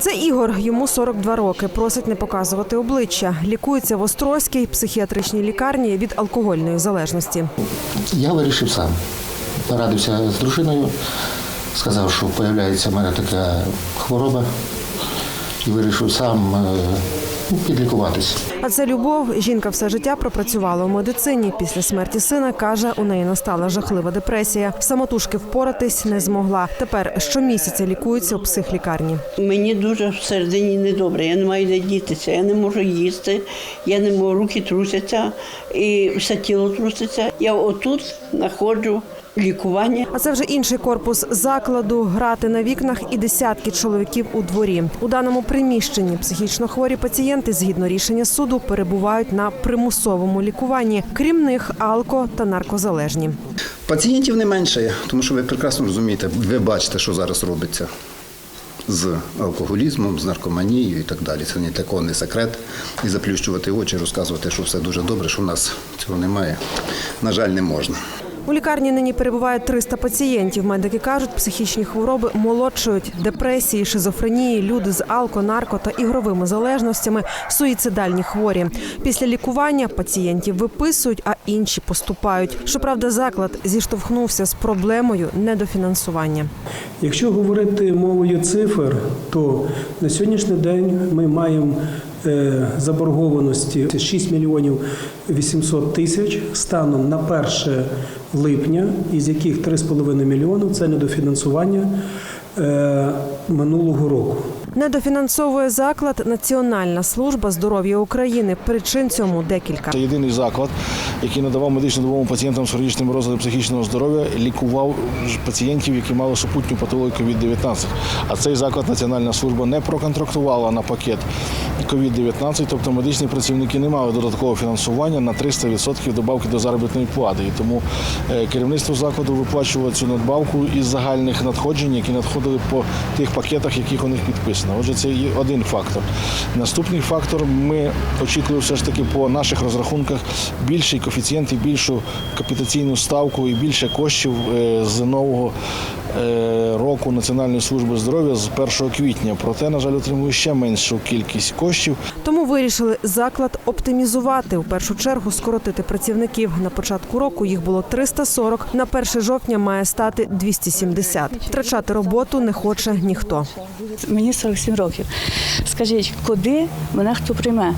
Це Ігор, йому 42 роки. Просить не показувати обличчя. Лікується в Острозькій психіатричній лікарні від алкогольної залежності. Я вирішив сам. Порадився з дружиною, сказав, що з'являється в мене така хвороба, і вирішив сам підлікуватись. А це любов. Жінка все життя пропрацювала у медицині. Після смерті сина каже, у неї настала жахлива депресія. Самотужки впоратись не змогла. Тепер щомісяця лікується у психлікарні. Мені дуже всередині недобре, я не маю де дітися, я не можу їсти, я не можу, руки трусяться і все тіло труситься. Я отут знаходжу лікування. А це вже інший корпус закладу, грати на вікнах і десятки чоловіків у дворі. У даному приміщенні психічно хворі пацієнти, згідно рішення суду, перебувають на примусовому лікуванні. Крім них, алко та наркозалежні. Пацієнтів не менше, тому що ви прекрасно розумієте, ви бачите, що зараз робиться з алкоголізмом, з наркоманією і так далі. Це ні для кого не секрет. І заплющувати очі, розказувати, що все дуже добре, що в нас цього немає. На жаль, не можна. У лікарні нині перебуває 300 пацієнтів. Медики кажуть, психічні хвороби молодшують, депресії, шизофренії, люди з алко, нарко та ігровими залежностями, суїцидальні хворі. Після лікування пацієнтів виписують, а інші поступають. Щоправда, заклад зіштовхнувся з проблемою недофінансування. Якщо говорити мовою цифр, то на сьогоднішній день ми маємо заборгованості 6 мільйонів 800 тисяч станом на 1 липня, із яких 3,5 мільйони – це недофінансування е, минулого року. Недофінансовує заклад Національна служба здоров'я України. Причин цьому декілька. Це єдиний заклад, який надавав медичну допомогу пацієнтам з хронічним розладом психічного здоров'я, лікував пацієнтів, які мали супутню патологію COVID-19. А цей заклад Національна служба не проконтрактувала на пакет COVID-19, тобто медичні працівники не мали додаткового фінансування на 300% добавки до заробітної плати. І тому е, керівництво закладу виплачувало цю надбавку із загальних надходжень, які надходили по тих пакетах, яких у них підписано. Отже, це один фактор. Наступний фактор ми очікуємо все ж таки по наших розрахунках більший коефіцієнт і більшу капітаційну ставку і більше коштів е, з нового року Національної служби здоров'я з 1 квітня. Проте, на жаль, отримує ще меншу кількість коштів. Тому вирішили заклад оптимізувати. У першу чергу скоротити працівників. На початку року їх було 340, на 1 жовтня має стати 270. Втрачати роботу не хоче ніхто. Мені 47 років. Скажіть, куди мене хто прийме?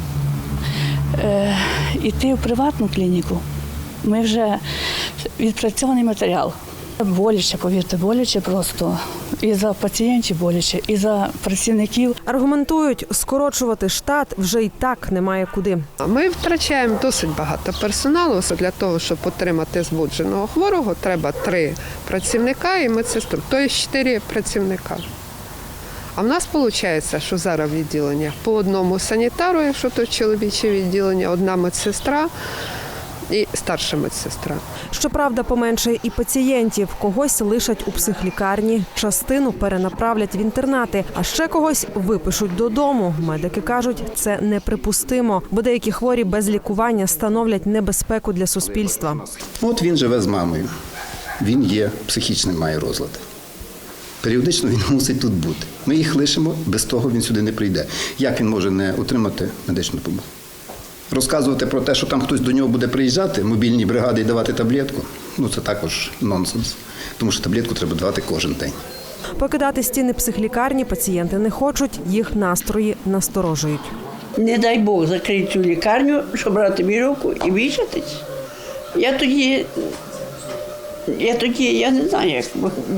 Е, іти в приватну клініку. Ми вже відпрацьований матеріал. Боляче, повірте, боляче просто. І за пацієнтів боляче, і за працівників. Аргументують, скорочувати штат вже й так немає куди. Ми втрачаємо досить багато персоналу. Для того, щоб отримати збудженого хворого, треба три працівника і медсестру, тобто чотири працівника. А в нас виходить, що зараз в відділеннях по одному санітару, якщо то чоловіче відділення, одна медсестра і старша медсестра. Щоправда, поменшає і пацієнтів. Когось лишать у психлікарні, частину перенаправлять в інтернати, а ще когось випишуть додому. Медики кажуть, це неприпустимо, бо деякі хворі без лікування становлять небезпеку для суспільства. От він живе з мамою. Він є психічним, має розлад. Періодично він мусить тут бути. Ми їх лишимо, без того він сюди не прийде. Як він може не отримати медичну допомогу? Розказувати про те, що там хтось до нього буде приїжджати, мобільні бригади і давати таблетку, ну це також нонсенс. Тому що таблетку треба давати кожен день. Покидати стіни психлікарні пацієнти не хочуть, їх настрої насторожують. Не дай Бог закрити цю лікарню, щоб брати віруку і вішатись. Я тоді, я тоді, я не знаю, як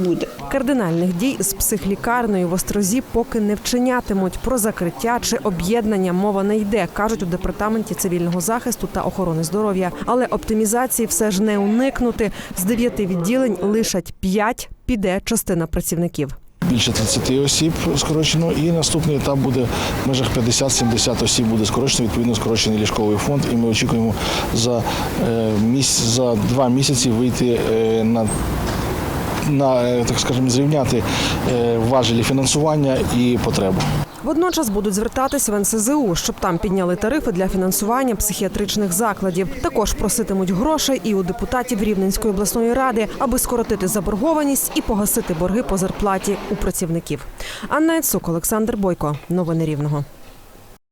буде. Кардинальних дій з психлікарнею в Острозі поки не вчинятимуть. Про закриття чи об'єднання мова не йде, кажуть у департаменті цивільного захисту та охорони здоров'я. Але оптимізації все ж не уникнути. З дев'яти відділень лишать п'ять, піде частина працівників. Більше 30 осіб скорочено, і наступний етап буде в межах 50-70 осіб буде скорочено, відповідно скорочений ліжковий фонд. І ми очікуємо за, е, за два місяці вийти е, на на е, так скажемо зрівняти е, важелі фінансування і потреби. Водночас будуть звертатися в НСЗУ, щоб там підняли тарифи для фінансування психіатричних закладів. Також проситимуть грошей і у депутатів Рівненської обласної ради, аби скоротити заборгованість і погасити борги по зарплаті у працівників. Анна Яцук, Олександр Бойко. Новини Рівного.